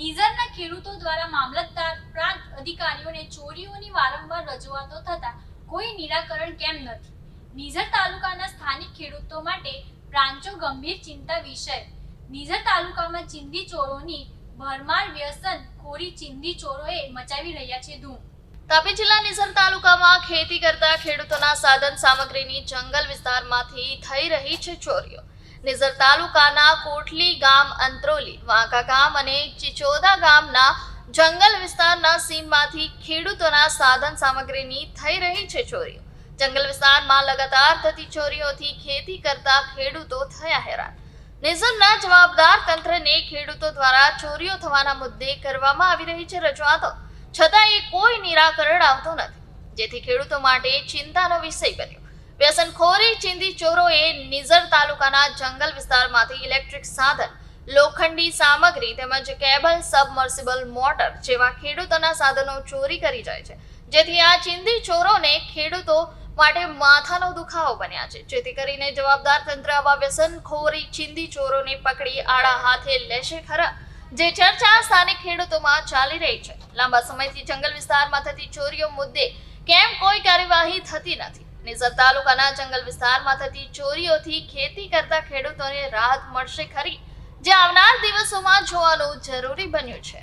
નિઝરના ખેડૂતો દ્વારા મામલતદાર પ્રાંત અધિકારીઓને ચોરીઓની વારંવાર રજૂઆતો થતા કોઈ નિરાકરણ કેમ નથી? નિઝર તાલુકાના સ્થાનિક ખેડૂતો માટે પ્રાંચો ગંભીર ચિંતા વિષય. નિઝર તાલુકામાં ચિંદી ચોરોની ભરમાર વ્યસન ખોરી ચિંદી ચોરોએ મચાવી રહ્યા છે ધૂમ. તાપી જિલ્લા નિઝર તાલુકામાં ખેતી કરતા ખેડૂતોના સાધન સામગ્રીની જંગલ વિસ્તારમાંથી થઈ રહી છે ચોરીઓ. નિઝર તાલુકાના કોટલી ગામ અંત્રોલી, વાંકા ગામ અને ચિચોદા ગામના જંગલ વિસ્તારના સીમમાંથી ખેડૂતોના સાધન સામગ્રીની થઈ રહી છે ચોરીઓ જંગલ વિસ્તારમાં લગાતાર થતી ચોરીઓથી ખેતી કરતા ખેડૂતો થયા હેરાન. નિઝરના જવાબદાર તંત્રને ખેડૂતો દ્વારા ચોરીઓ થવાના મુદ્દે કરવામાં આવી રહી છે રજૂઆતો. છતાં એ કોઈ નિરાકરણ આવતું નથી. જેથી ખેડૂતો માટે ચિંતાનો વિષય બન્યો. વ્યસનખોરી ચિંદી ચોરોએ નિઝર તાલુકાના જંગલ વિસ્તારમાંથી ઇલેક્ટ્રિક સાધન, લોખંડી સામગ્રી તેમજ કેબલ, સબમર્સિબલ મોટર જેવા ખેડૂતોના સાધનો ચોરી કરી જાય છે. જેથી આ ચિંદી ચોરોને ખેડૂતો માટે માથાનો દુખાવો બન્યા છે. જેથી કરીને જવાબદાર તંત્ર આવા વ્યસનખોરી ચિંદી ચોરોને પકડી આડા હાથે લેશે ખરા. જે ચર્ચા સ્થાનિક ખેડૂતોમાં ચાલી રહી છે. લાંબા સમયથી જંગલ વિસ્તારમાં થતી ચોરીઓ મુદ્દે કેમ કોઈ કાર્યવાહી થતી નથી? નિઝર તાલુકાના જંગલ વિસ્તારમાં થતી ચોરીઓથી ખેતી કરતા ખેડૂતોને રાહત મળશે ખરી. જે આવનાર દિવસોમાં જોવાનું જરૂરી બન્યું છે.